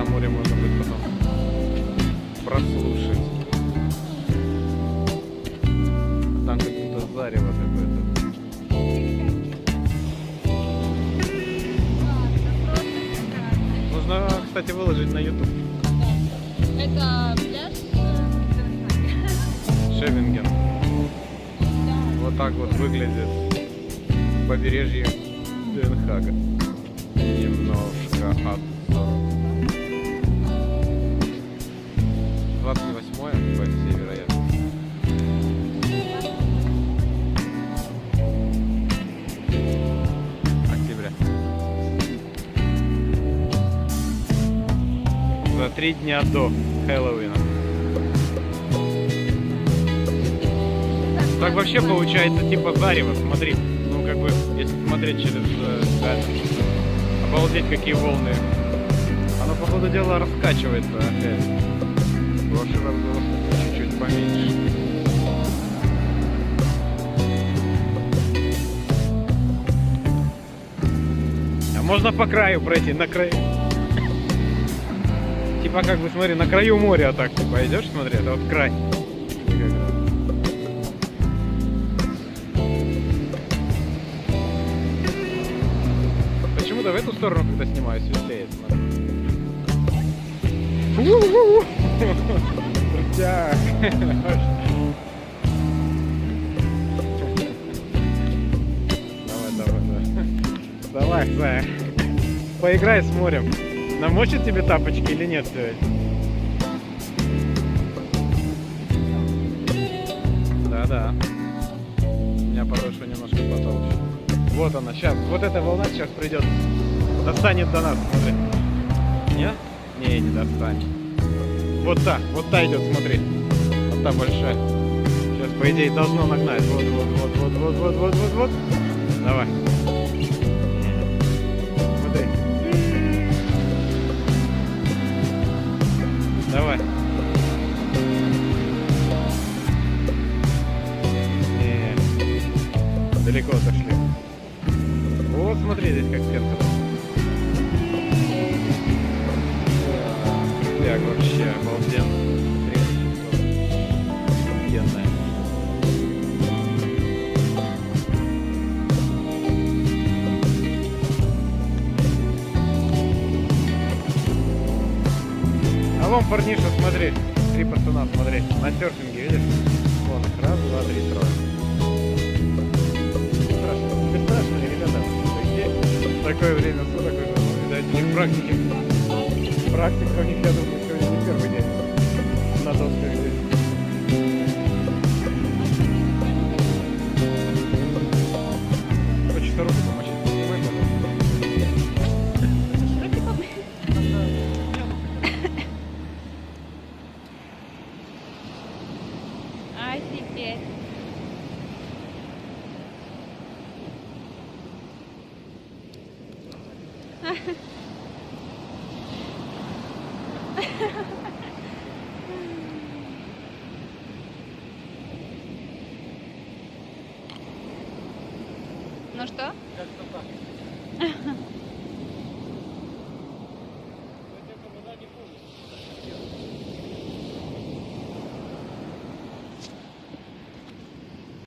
Да, море можно будет потом прослушать. Там какое-то зарево какое-то. Нужно, кстати, выложить на YouTube. Это пляж? Шевинген. Вот так вот выглядит побережье Денхага. За три дня до Хэллоуина. Так вообще получается типа зарево, смотри. Ну как бы, если смотреть через э, камеру. Обалдеть, какие волны. Оно, по ходу дела, раскачивается опять. В прошлый раз было чуть-чуть поменьше. А можно по краю пройти, на краю. Типа как бы, смотри, на краю моря так типа идешь, смотри, это вот край. Почему-то в эту сторону, когда снимаю, светлее смотри. Давай, давай. Поиграй с морем. Намочит тебе тапочки или нет сегодня? Да-да. У меня подошва немножко потолще. Вот она, сейчас. Вот эта волна сейчас придет. Достанет до нас, смотри. Нет? Не, не достанет. Вот та, вот та идет, смотри. Вот та большая. Сейчас, по идее, должно нагнать. Вот, вот, вот, вот, вот, вот, вот, вот. Давай. Далеко отошли. Вот смотри, здесь как стенка. Крутяк вообще обалденно. Офигенная. А вон парниша, смотри. Три пацана, смотри. На серфинге, видишь? Вон. Раз, два, три, трое. Такое время суток уже, видать, у них практики. Практика у них, я думаю, Ну что? Как-то так.